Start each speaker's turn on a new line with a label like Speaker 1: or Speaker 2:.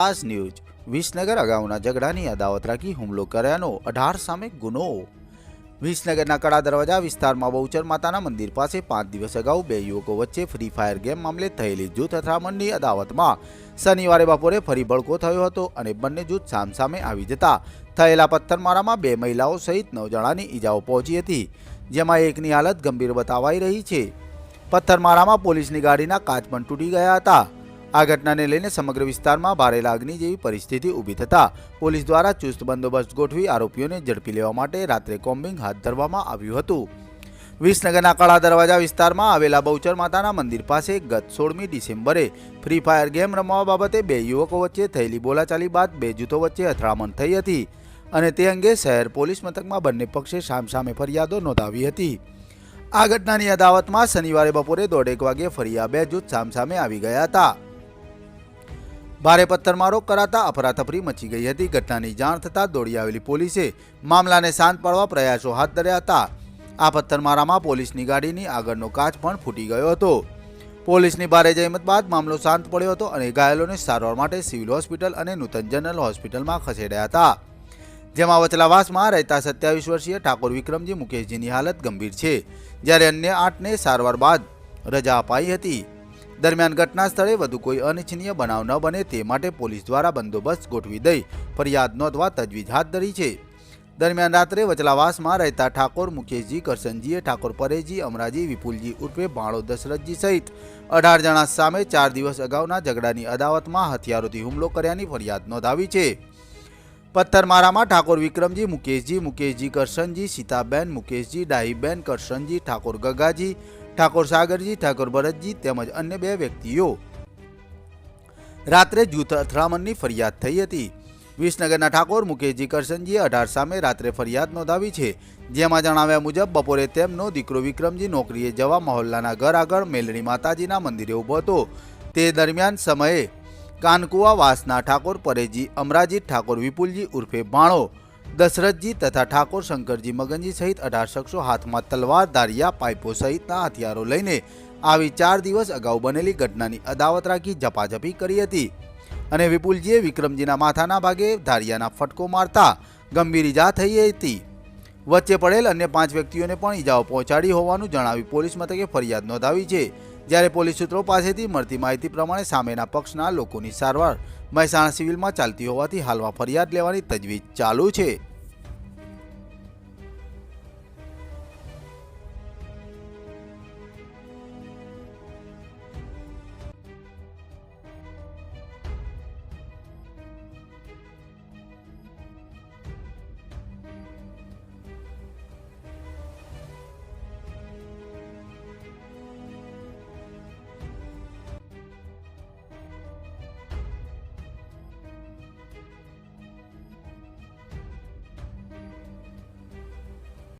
Speaker 1: ખાસ ન્યૂઝ. વિસનગર અગાઉના ઝઘડાની અદાવત રાખી હુમલો કર્યાનો અઢાર સામે ગુનો. વિસનગરના કડા દરવાજા વિસ્તારમાં બહુચર માતાના મંદિર પાસે પાંચ દિવસ અગાઉ બે યુવકો વચ્ચે ફ્રી ફાયર ગેમ મામલે થયેલી જૂથ અથડામણની અદાવતમાં શનિવારે બપોરે ફરી બળકો થયો હતો અને બંને જૂથ સામસામે આવી જતા થયેલા પથ્થરમારામાં બે મહિલાઓ સહિત નવ જણાની ઈજાઓ પહોંચી હતી, જેમાં એકની હાલત ગંભીર બતાવાઈ રહી છે. પથ્થરમારામાં પોલીસની ગાડીના કાચ પણ તૂટી ગયા હતા. આ ઘટનાને લઈને સમગ્ર વિસ્તારમાં ભારે લાગણી જેવી પરિસ્થિતિ ઊભી થતા પોલીસ દ્વારા ચુસ્ત બંદોબસ્ત ગોઠવી આરોપીઓને ઝડપી લેવા માટે રાત્રે કોમ્બિંગ હાથ ધરવામાં આવ્યું હતું. વિસનગરના કળા દરવાજા વિસ્તારમાં આવેલા બહુચર માતાના મંદિર પાસે ગત સોળમી ડિસેમ્બરે ફ્રી ફાયર ગેમ રમવા બાબતે બે યુવકો વચ્ચે થયેલી બોલાચાલી બાદ બે જૂથો વચ્ચે અથડામણ થઈ હતી અને તે અંગે શહેર પોલીસ મથકમાં બંને પક્ષે સામસામે ફરિયાદો નોંધાવી હતી. આ ઘટનાની અદાવતમાં શનિવારે બપોરે દોઢેક વાગે ફરી આ બે જૂથ સામસામે આવી ગયા હતા. ભારે પથ્થરમારો કરાતા અફરાતફરી મચી ગઈ હતી. ઘટનાની જાણ થતાં દોડી આવેલી પોલીસે મામલાને શાંત પાડવા પ્રયાસો હાથ ધર્યા હતા. આ પથ્થરમારામાં પોલીસની ગાડીની આગળનો કાચ પણ ફૂટી ગયો હતો. પોલીસની ભારે જહેમત બાદ મામલો શાંત પડ્યો હતો અને ઘાયલોને સારવાર માટે સિવિલ હોસ્પિટલ અને નૂતન જનરલ હોસ્પિટલમાં ખસેડ્યા હતા. જેમાં વચલાવાસમાં રહેતા સત્યાવીસ વર્ષીય ઠાકોર વિક્રમજી મુકેશજીની હાલત ગંભીર છે. જ્યારે અન્ય આઠને સારવાર બાદ રજા અપાઈ હતી. દરમિયાન ઘટના સ્થળે વધુ કોઈ અનિચ્છનીય બનાવ ન બને તે માટે પોલીસ દ્વારા બંદોબસ્ત ગોઠવી દઈ ફરિયાદ નોંધવા તજવીજ હાથ ધરી છે. દરમિયાન રાત્રે વચલાવાસમાં રહેતા ઠાકોર મુકેશજી કરશનજીએ ઠાકોર પરેજી, અમરાજી, વિપુલજી ઉર્ફે ભાણો દશરથજી સહિત અઢાર જણા સામે ચાર દિવસ અગાઉના ઝઘડાની અદાવતમાં હથિયારોથી હુમલો કર્યાની ફરિયાદ નોંધાવી છે. પથ્થરમારામાં ઠાકોર વિક્રમજી, મુકેશજી મુકેશજી કરશનજી, સીતાબેન, મુકેશજી, ડાહીબેન કરશનજી, ઠાકોર ગગાજી ઠાકોર સાગરજી, ઠાકોર ભરતજી તેમજ અન્ય બે વ્યક્તિઓ. રાત્રે જૂથ અથડામણની ફરિયાદ થઈ હતી. વિસનગરના ઠાકોર મુકેશજી કરશનજીએ અઢાર સામે રાત્રે ફરિયાદ નોંધાવી છે. જેમાં જણાવ્યા મુજબ, બપોરે તેમનો દીકરો વિક્રમજી નોકરીએ જવા મહોલ્લાના ઘર આગળ મેલણી માતાજીના મંદિરે ઊભો હતો. તે દરમિયાન સમયે કાનકુવા વાસના ઠાકોર, પરેજી અમરાજી, ઠાકોર વિપુલજી ઉર્ફે ભાણો દશરથજી તથા ઠાકોર શંકરજી મગનજી સહિત અઢાર શખ્સો હાથમાં તલવાર, દારિયા, પાઇપો સહિતના હથિયારો લઈને આવી ચાર દિવસ અગાઉ બનેલી ઘટનાની અદાવત રાખી ઝપાઝપી કરી હતી. અને વિપુલજીએ વિક્રમજીના માથાના ભાગે ધારિયાના ફટકો મારતા ગંભીર ઈજા થઈ હતી. વચ્ચે પડેલ અન્ય પાંચ વ્યક્તિઓને પણ ઈજાઓ પહોંચાડી હોવાનું જણાવી પોલીસ મથકે ફરિયાદ નોંધાવી છે. જ્યારે પોલીસ સૂત્રો પાસેથી મળતી માહિતી પ્રમાણે સામેના પક્ષના લોકોની સારવાર મહેસાણા સિવિલમાં ચાલતી હોવાથી હાલમાં ફરિયાદ લેવાની તજવીજ ચાલુ છે.